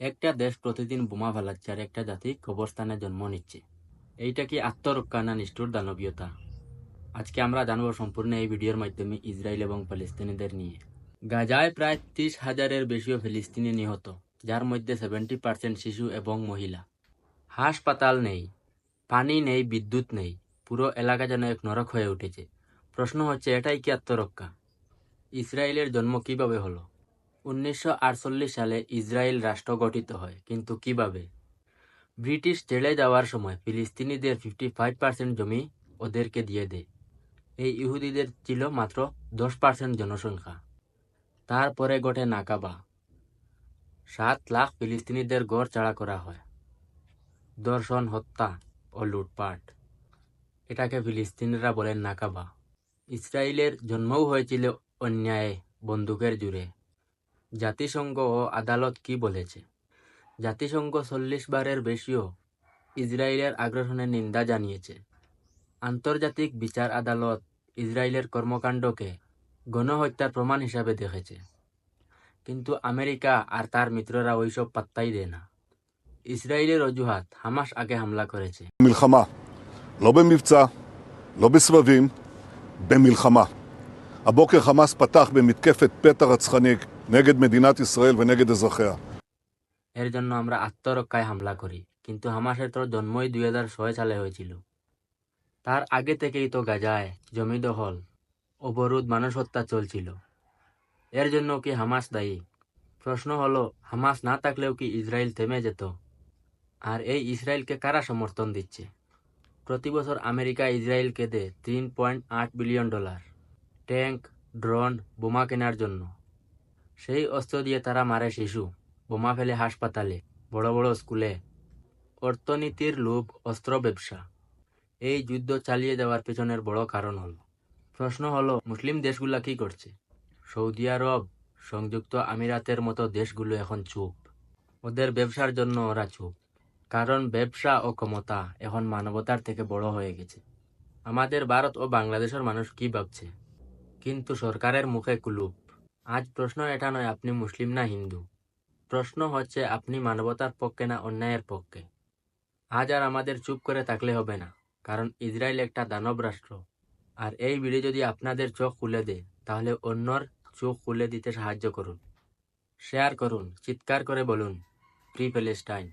একটা দেশ প্রতিদিন বোমা ফেলাচ্ছে আর একটা জাতি কবরস্থানে জন্ম নিচ্ছে। এইটা কি আত্মরক্ষা না নিষ্ঠুর দানবীয়তা? আজকে আমরা জানব সম্পূর্ণ এই ভিডিওর মাধ্যমে ইসরায়েল এবং ফিলিস্তিনিদের নিয়ে। গাজায় প্রায় ত্রিশ হাজারের বেশিও ফিলিস্তিনি নিহত, যার মধ্যে সেভেন্টি পার্সেন্ট শিশু এবং মহিলা। হাসপাতাল নেই, পানি নেই, বিদ্যুৎ নেই, পুরো এলাকা যেন এক নরক হয়ে উঠেছে। প্রশ্ন হচ্ছে, এটাই কি আত্মরক্ষা? ইসরায়েলের জন্ম কীভাবে হলো? উনিশশো আটচল্লিশ সালে ইসরায়েল রাষ্ট্র গঠিত হয়। কিন্তু কীভাবে? ব্রিটিশ ছেড়ে যাওয়ার সময় ফিলিস্তিনিদের ফিফটি ফাইভ পার্সেন্ট জমি ওদেরকে দিয়ে দেয় এই ইহুদিদের ছিল মাত্র দশ পার্সেন্ট জনসংখ্যা। তারপরে ঘটে নাকাবা। সাত লাখ ফিলিস্তিনিদের গড় চাড়া করা হয়। দর্শন, হত্যা ও লুটপাট। এটাকে ফিলিস্তিনিরা বলেন নাকাবা। ইসরায়েলের জন্মও হয়েছিল অন্যায়, বন্দুকের জুড়ে। জাতিসংঘ ও আদালত কি বলেছে জাতিসংঘ চল্লিশ বারের বেশিও ইসরায়েলের আগ্রাসনের নিন্দা জানিয়েছে আন্তর্জাতিক বিচার আদালত ইসরায়েলের কর্মকাণ্ডকে গণহত্যার প্রমাণ হিসাবে দেখেছে কিন্তু আমেরিকা আর তার মিত্ররা ওইসব পাত্তাই দেয় না ইসরায়েলের অজুহাত হামাস আগে হামলা করেছে מלחמה. לא במבצע, לא בסבבים, במלחמה. הבוקר חמאס פתח במתקפת פתע רצחני נגד מדינת ישראל ונגד אזרחיה. এর জন্য আমরা আত্মরক্ষায় হামলা করি কিন্তু হামাসের তো জন্মই দুই হাজার ছয় সালে হয়েছিল তার আগে থেকেই তো গাজায় জমি দখল অবরোধ মানুষ হত্যা চলছিল এর জন্য কি হামাস দায়ী প্রশ্ন হলো হামাস না থাকলেও কি ইসরায়েল থেমে যেত আর এই ইসরায়েলকে কারা সমর্থন দিচ্ছে প্রতি বছর আমেরিকা ইসরায়েলকে দেয় তিন পয়েন্ট আট বিলিয়ন ডলার ট্যাঙ্ক ড্রোন বোমা কেনার জন্য সেই অস্ত্র দিয়ে তারা মারে শিশু, বোমা ফেলে হাসপাতালে, বড় বড় স্কুলে। অর্থনীতির লোভ, অস্ত্র ব্যবসা। এই যুদ্ধ চালিয়ে যাওয়ার পেছনের বড় কারণ হলো, প্রশ্ন হলো, মুসলিম দেশগুলা কি করছে? সৌদি আরব, সংযুক্ত আমিরাতের মতো দেশগুলো এখন চুপ। ওদের ব্যবসার জন্য ওরা চুপ। কারণ ব্যবসা ও ক্ষমতা এখন মানবতার থেকে বড় হয়ে গেছে। আমাদের ভারত ও বাংলাদেশের মানুষ কি ভাবছে? কিন্তু সরকারের মুখে কুলুপ। আজ প্রশ্ন এটা নয়, আপনি মুসলিম না হিন্দু। প্রশ্ন হচ্ছে, আপনি মানবতার পক্ষে না অন্যায়ের পক্ষে? আজ আর আমাদের চুপ করে থাকলে হবে না, কারণ ইসরায়েল একটা দানব রাষ্ট্র। আর এই ভিডিও যদি আপনাদের চোখ খুলে দেয়, তাহলে অন্যর চোখ খুলে দিতে সাহায্য করুন। শেয়ার করুন, চিৎকার করে বলুন, ফ্রি প্যালেস্টাইন